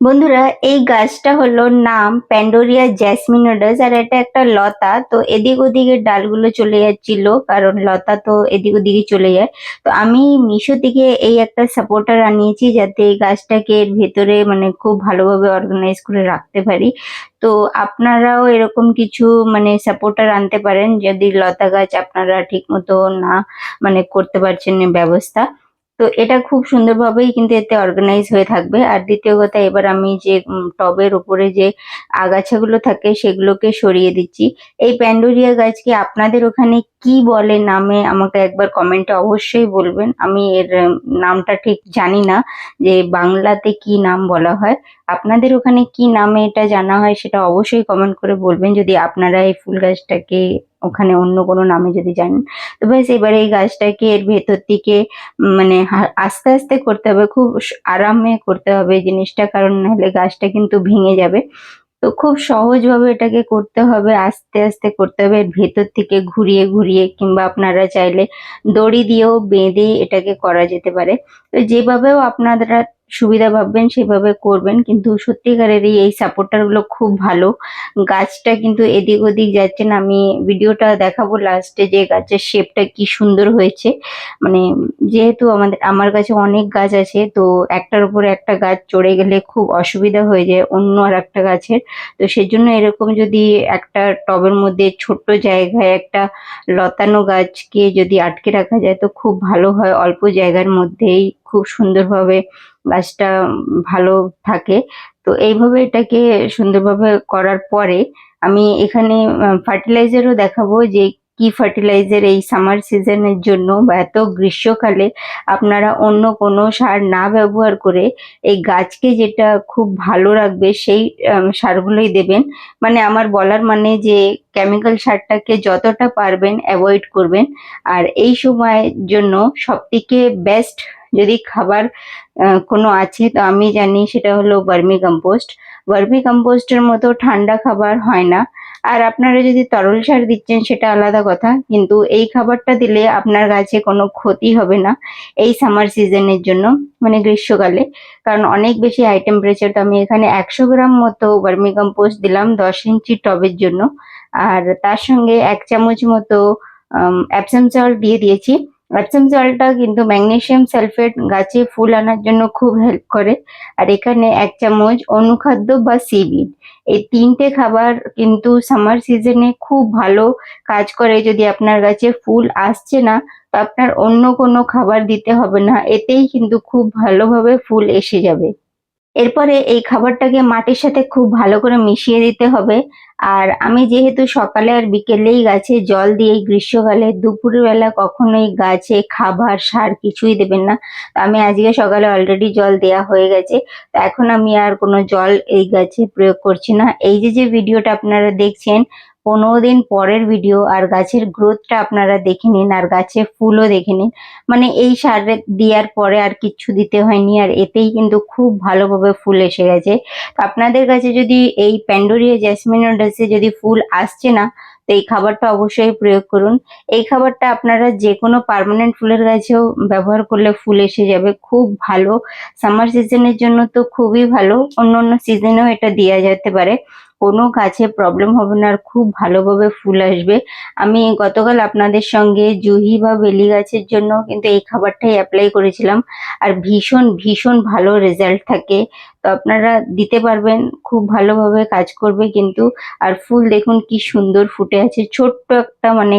বন্ধুরা, এই গাছটা হলো নাম প্যান্ডোরিয়া জ্যাসমিনোডাস আর এটা একটা লতা। তো এদিক ওদিকে ডালগুলো চলে যাচ্ছিল, কারণ লতা তো এদিক ওদিকে চলে যায়। তো আমি মিশো থেকে এই একটা সাপোর্টার আনিয়েছি যাতে এই গাছটাকে এর ভেতরে মানে খুব ভালোভাবে অর্গানাইজ করে রাখতে পারি। তো আপনারাও এরকম কিছু মানে সাপোর্টার আনতে পারেন যদি লতা গাছ আপনারা ঠিক মতো না মানে করতে পারছেন ব্যবস্থা। তো এটা খুব সুন্দরভাবেই কিন্তু এতে অর্গানাইজ হয়ে থাকবে। আর দ্বিতীয় কথা, এবার আমি যে টবের উপরে যে আগাছাগুলো থাকে সেগুলোকে সরিয়ে দিচ্ছি। এই প্যান্ডোরিয়া গাছকে আপনাদের ওখানে কি বলে নামে আমাকে একবার কমেন্টে অবশ্যই বলবেন। আমি এর নামটা ঠিক জানি না যে বাংলাতে কি নাম বলা হয়। আপনাদের ওখানে কি নামে এটা জানা হয় সেটা অবশ্যই কমেন্ট করে বলবেন। যদি আপনারা এই ফুল গাছটাকে ওখানে অন্য কোনো নামে যদি জানেন। তো ব্যাস এবার এই গাছটাকে এর ভেতর থেকে মানে আস্তে আস্তে করতে হবে, খুব আরামে করতে হবে জিনিসটা, কারণ নাহলে গাছটা কিন্তু ভেঙে যাবে। তো খুব সহজভাবে এটাকে করতে হবে, আস্তে আস্তে করতে হবে ভেতর থেকে ঘুরিয়ে ঘুরিয়ে, কিংবা আপনারা চাইলে দড়ি দিয়েও বেঁধে এটাকে করা যেতে পারে। তো যেভাবেও আপনারা সুবিধা ভাববেন, সেভাবে করবেন। কিন্তু সত্যিকারেরই এই সাপোর্টারগুলো খুব ভালো। গাছটা কিন্তু এদিক ওদিক যাচ্ছে না। আমি ভিডিওটা দেখাবো লাস্টে যে গাছের শেপটা কি সুন্দর হয়েছে। মানে যেহেতু আমাদের আমার কাছে অনেক গাছ আছে, তো একটার উপরে একটা গাছ চড়ে গেলে খুব অসুবিধা হয়ে যায় অন্য আর একটা গাছের। তো সেজন্য এরকম যদি একটা টবের মধ্যে ছোট্ট জায়গায় একটা লতানো গাছকে যদি আটকে রাখা যায়, তো খুব ভালো হয়। অল্প জায়গার মধ্যেই খুব সুন্দরভাবে গাছটা ভালো থাকে। তো এইভাবে এটাকে সুন্দরভাবে করার পরে আমি এখানে ফার্টিলাইজারও দেখাবো যে কি ফার্টিলাইজার এই সামার সিজনের জন্য বা এত গ্রীষ্মকালে আপনারা অন্য কোনো সার না ব্যবহার করে এই গাছকে যেটা খুব ভালো রাখবে সেই সারগুলোই দেবেন। মানে আমার বলার মানে যে কেমিক্যাল সারটাকে যতটা পারবেন অ্যাভয়েড করবেন। আর এই সময়ের জন্য সবথেকে বেস্ট যদি খাবার কোনো আছে, তো আমি জানি সেটা হলো ভার্মি কম্পোস্ট ভার্মি কম্পোস্টের মতো ঠান্ডা খাবার হয় না। আর আপনারা যদি তরল সার দিচ্ছেন, সেটা আলাদা কথা। কিন্তু এই খাবারটা দিলে আপনার গাছে কোনো ক্ষতি হবে না এই সামার সিজনের জন্য মানে গ্রীষ্মকালে। কারণ অনেক বেশি হাই টেম্পারেচার তো আমি এখানে একশো গ্রাম মতো ভার্মি কম্পোস্ট দিলাম দশ ইঞ্চি টবের জন্য। আর তার সঙ্গে এক চামচ মতো অ্যাপসাম সল্ট দিয়ে দিয়েছি। অ্যাপসাম জলটা কিন্তু ম্যাগনেশিয়াম সালফেট গাছে ফুল আনার জন্য খুব হেল্প করে। আর এখানে এক চামচ অনুখাদ্য বা সিবিড এই তিনটে খাবার কিন্তু সামার সিজনে খুব ভালো কাজ করে। যদি আপনার গাছে ফুল আসছে না, তো আপনার অন্য কোনো খাবার দিতে হবে না। এতেই কিন্তু খুব ভালোভাবে ফুল এসে যাবে। এরপরে এই খাবারটাকে মাটির সাথে খুব ভালো করে মিশিয়ে দিতে হবে। আর আমি যেহেতু সকালে আর বিকেলেই গাছে জল এই গ্রীষ্মকালে দুপুরবেলা কখনোই গাছে খাবার, সার কিছুই দেবেন না। তো আমি আজকে সকালে অলরেডি জল দেয়া হয়ে গেছে। তো এখন আমি আর কোনো জল এই গাছে প্রয়োগ করছি না। এই যে যে ভিডিওটা আপনারা দেখছেন পনেরো দিন পরের ভিডিও আর গাছের গ্রোথটা আপনারা দেখে নিন আর গাছে ফুলও দেখে নিন। মানে এই সার দেওয়ার পরে আর কিচ্ছু দিতে হয়নি আর এতেই কিন্তু খুব ভালোভাবে ফুল এসে গেছে। আপনাদের কাছে যদি এই প্যান্ডোরিয়া জ্যাসমিনোডাসে যদি ফুল আসছে না, তো এই খাবারটা অবশ্যই প্রয়োগ করুন। এই খাবারটা আপনারা যে কোনো পার্মানেন্ট ফুলের গাছেও ব্যবহার করলে ফুল এসে যাবে, খুব ভালো। সামার সিজনের জন্য তো খুবই ভালো অন্য অন্য সিজনেও এটা দেওয়া যেতে পারে। কোনো গাছে প্রবলেম হবে না আর খুব ভালোভাবে ফুল আসবে। আমি গতকাল আপনাদের সঙ্গে জুহি বা বেলি গাছের জন্য কিন্তু এই খাবারটাই অ্যাপ্লাই করেছিলাম। আর ভীষণ ভীষণ ভালো রেজাল্ট থাকে। তো আপনারা দিতে পারবেন, খুব ভালোভাবে কাজ করবে কিন্তু। আর ফুল দেখুন কি সুন্দর ফুটে আছে। ছোট্ট একটা মানে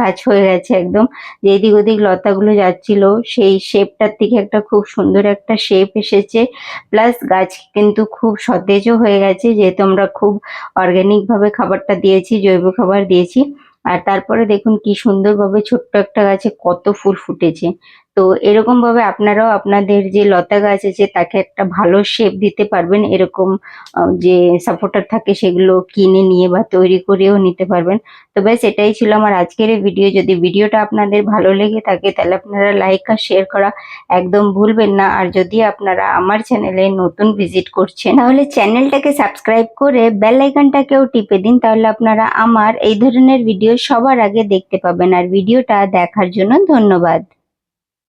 গাছ হয়ে গেছে একদম। যেদিক ওদিক লতাগুলো যাচ্ছিল, সেই শেপটার থেকে একটা খুব সুন্দর একটা শেপ এসেছে। প্লাস গাছ কিন্তু খুব সতেজও হয়ে গেছে, যেহেতু আমরা খুব অর্গ্যানিক ভাবে খাবারটা দিয়েছি, জৈব খাবার দিয়েছি। আর তারপরে দেখুন কি সুন্দরভাবে ছোট্ট একটা গাছে কত ফুল ফুটেছে। তো এরকম ভাবে আপনারাও আপনাদের যে লতা গাছ আছে, তাকে একটা ভালো শেপ দিতে পারবেন। এরকম যে সাপোর্টার থাকে সেগুলো কিনে নিয়ে বা তৈরি করেও নিতে পারবেন। তো ব্যাস, এটাই ছিল আমার আজকের ভিডিও যদি ভিডিওটা আপনাদের ভালো লেগে থাকে, তাহলে আপনারা লাইক আর শেয়ার করা একদম ভুলবেন না। আর যদি আপনারা আমার চ্যানেলে নতুন ভিজিট করছেন, তাহলে চ্যানেলটাকে সাবস্ক্রাইব করে বেল আইকনটাকেও টিপে দিন। তাহলে আপনারা আমার এই ধরনের ভিডিও সবার আগে দেখতে পাবেন। আর ভিডিওটা দেখার জন্য ধন্যবাদ।